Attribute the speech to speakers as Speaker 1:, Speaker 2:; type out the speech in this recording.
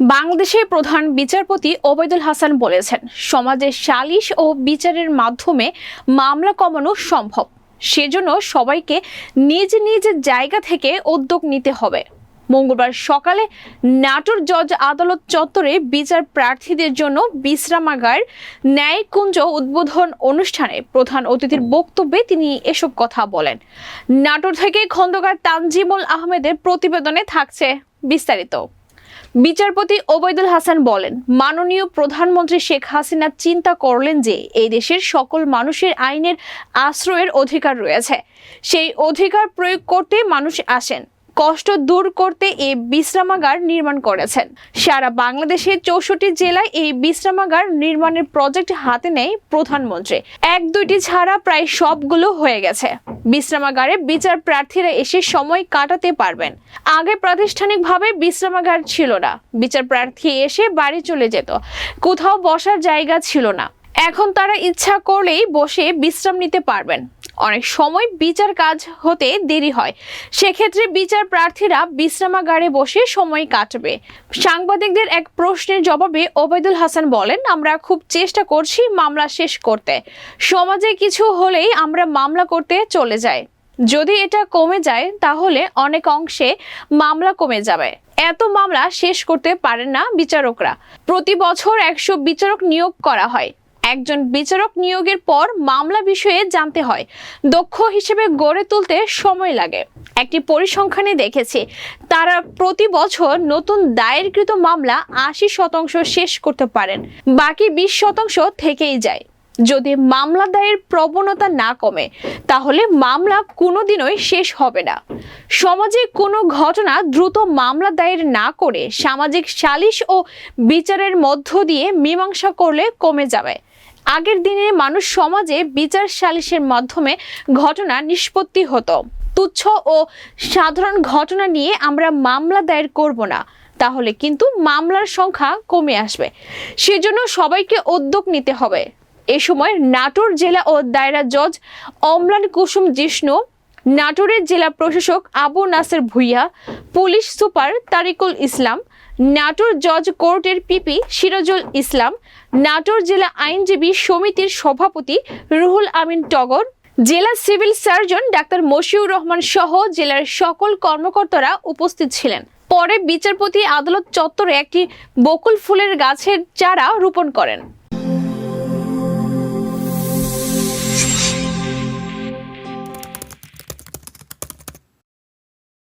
Speaker 1: বাংলাদেশের প্রধান বিচারপতি ওবায়দুল হাসান বলেছেন, সমাজে সালিশ ও বিচারের মাধ্যমে মামলা কমানো সম্ভব। সেজন্য সবাইকে নিজ নিজ জায়গা থেকে উদ্যোগ নিতে হবে। মঙ্গলবার সকালে নাটোর জজ আদালত চত্বরে বিচার প্রার্থীদের জন্য বিশ্রামাগার ন্যায়কুঞ্জ উদ্বোধন অনুষ্ঠানে প্রধান অতিথির বক্তব্যে তিনি এসব কথা বলেন। নাটোর থেকে খন্দকার তানজিমুল আহমেদের প্রতিবেদনে থাকছে বিস্তারিত। বিচারপতি ওবায়দুল হাসান বলেন, মাননীয় প্রধানমন্ত্রী শেখ হাসিনা চিন্তা করলেন যে এই দেশের সকল মানুষের আইনের আশ্রয়ের অধিকার রয়েছে। সেই অধিকার প্রয়োগ করতে মানুষ আসেন। কষ্ট দূর করতে এই বিশ্রামাগার নির্মাণ করেছেন। সারা বাংলাদেশের চৌষট্টি জেলায় এই বিশ্রামাগার নির্মাণের প্রজেক্ট হাতে নেয় প্রধানমন্ত্রী। এক দুইটি ছাড়া প্রায় সবগুলো হয়ে গেছে। বিশ্রামাগারে বিচার প্রার্থীরা এসে সময় কাটাতে পারবেন। আগে প্রাতিষ্ঠানিকভাবে বিশ্রামাগার ছিল না। বিচার প্রার্থী এসে বাড়ি চলে যেত। কোথাও বসার জায়গা ছিল না। এখন তারা ইচ্ছা করলেই বসে বিশ্রাম নিতে পারবেন। অনেক সময় বিচার কাজ হতে দেরি হয়। সেক্ষেত্রে বিচার প্রার্থীরা বিশ্রামাগারে বসে সময় কাটবে। সাংবাদিকদের এক প্রশ্নের জবাবে ওবায়দুল হাসান বলেন, আমরা খুব চেষ্টা করছি মামলা শেষ করতে। সমাজে কিছু হলেই আমরা মামলা করতে চলে যাই। যদি এটা কমে যায়, তাহলে অনেক অংশে মামলা কমে যাবে। এত মামলা শেষ করতে পারেন না বিচারকরা। প্রতি বছর একশো বিচারক নিয়োগ করা হয়। একজন বিচারক নিয়োগের পর মামলা বিষয়ে জানতে হয়। দক্ষ হিসেবে গড়ে তুলতে সময় লাগে। একটি পরিসংখ্যানে দেখেছি, তারা প্রতি বছর নতুন দায়েরকৃত মামলা আশি শতাংশ শেষ করতে পারেন, বাকি বিশ শতাংশ থেকেই যায়। যদি মামলা দায়ের প্রবণতা না কমে, তাহলে মামলা কোনোদিনই শেষ হবে না। সমাজে কোনো ঘটনা দ্রুত মামলা দায়ের না করে সামাজিক সালিশ ও বিচারের মধ্য দিয়ে মীমাংসা করলে কমে যাবে। আগের দিনে মানুষ সমাজে বিচার সালিসের মাধ্যমে ঘটনা নিষ্পত্তি হতো। তুচ্ছ ও সাধারণ ঘটনা নিয়ে আমরা মামলা দায়ের করব না। তাহলে কিন্তু মামলার সংখ্যা কমে আসবে। সেজন্য সবাইকে উদ্যোগ নিতে হবে। এ সময় নাটোর জেলা ও দায়রা জজ অম্লান কুসুম জিষ্ণু নাটোরের জেলা প্রশাসক আবু নাসের ভুইয়া, পুলিশ সুপার তারিকুল ইসলাম, নাটোর জজ কোর্টের পিপি সিরাজুল ইসলাম, নাটোর জেলা আইনজীবী সমিতির সভাপতি রুহুল আমিন টগর, জেলা civil surgeon doctor Moshiur Rahman সহ জেলার সকল কর্মকর্তারা উপস্থিত ছিলেন। পরে বিচারপতি আদালত চত্বরে একটি বকুল ফুলের গাছের চারা রোপণ করেন।